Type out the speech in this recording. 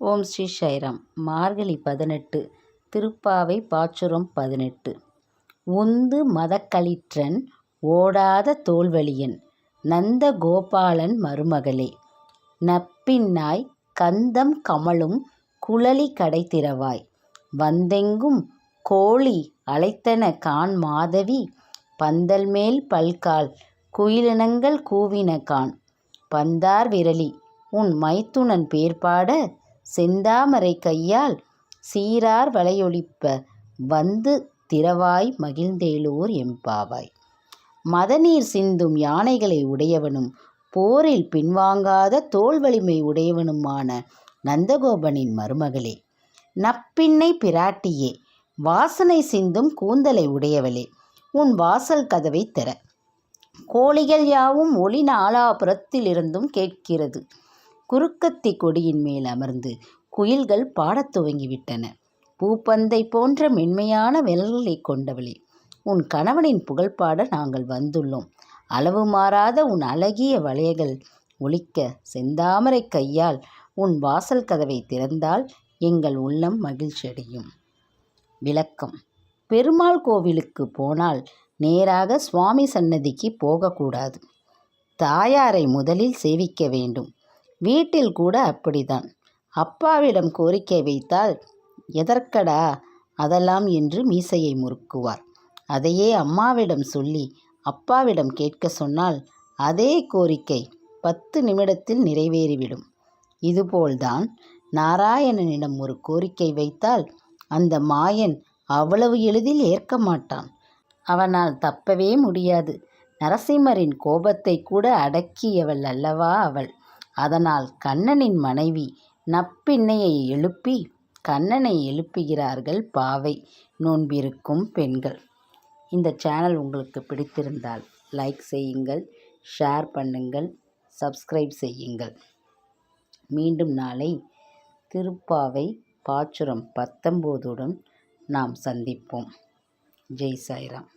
ஓம் ஸ்ரீ சைராம் மார்கழி பதினெட்டு திருப்பாவை பாச்சுரம் பதினெட்டு. உந்து மதக்களிற்றன் ஓடாத தோல்வழியன் நந்த கோபாலன் மருமகளே. நப்பின்னாய் கந்தம் கமலும் குழலி கடைத்திரவாய். வந்தெங்கும் கோழி அழைத்தன கான் மாதவி பந்தல்மேல் பல்கால் குயிலினங்கள் கூவின கான். பந்தார் விரலி உன் மைத்துனன் பேர்பாட செந்தாமரை கையால் சீரார் வளையொழிப்ப வந்து திறவாய் மகிழ்ந்தேளூர் எம்பாவாய். மதநீர் சிந்தும் யானைகளை உடையவனும் போரில் பின்வாங்காத தோல் வலிமை உடையவனுமான நந்தகோபனின் மருமகளே. நப்பின்னை பிராட்டியே வாசனை சிந்தும் கூந்தலை உடையவளே உன் வாசல் கதவை திற கோழிகள் யாவும் ஒளி நாலாபுரத்திலிருந்தும் கேட்கிறது. குறுக்கத்தி கொடியின் மேல் அமர்ந்து குயில்கள் பாடத் துவங்கிவிட்டன. பூப்பந்தை போன்ற மென்மையான விரல்களை கொண்டவளே உன் கணவனின் புகழ்பாட நாங்கள் வந்துள்ளோம். அளவு மாறாத உன் அழகிய வளையகள் ஒழிக்க செந்தாமரை கையால் உன் வாசல் கதவை திறந்தால் எங்கள் உள்ளம் மகிழ்ச்சியடையும் விளக்கம். பெருமாள் கோவிலுக்கு போனால் நேராக சுவாமி சன்னதிக்கு போகக்கூடாது. தாயாரை முதலில் சேவிக்க வேண்டும். வீட்டில் கூட அப்படிதான். அப்பாவிடம் கோரிக்கை வைத்தால் எதற்கடா அதெல்லாம் என்று மீசையை முறுக்குவார். அதையே அம்மாவிடம் சொல்லி அப்பாவிடம் கேட்க சொன்னால் அதே கோரிக்கை பத்து நிமிடத்தில் நிறைவேறிவிடும். இதுபோல்தான் நாராயணனிடம் ஒரு கோரிக்கை வைத்தால் அந்த மாயன் அவ்வளவு எளிதில் ஏற்க மாட்டான். அவனால் தப்பவே முடியாது. நரசிம்மரின் கோபத்தை கூட அடக்கியவள் அல்லவா அவள்? அதனால் கண்ணனின் மனைவி நப்பிண்ணையை எழுப்பி கண்ணனை எழுப்புகிறார்கள் பாவை. நோன்பிருக்கும் பெண்கள். இந்த சேனல் உங்களுக்கு பிடித்திருந்தால் லைக் செய்யுங்கள் ஷேர் பண்ணுங்கள் சப்ஸ்கிரைப் செய்யுங்கள். மீண்டும் நாளை திருப்பாவை பாச்சுரம் பத்தொம்போதுடன் நாம் சந்திப்போம். ஜெய் சாய்ராம்.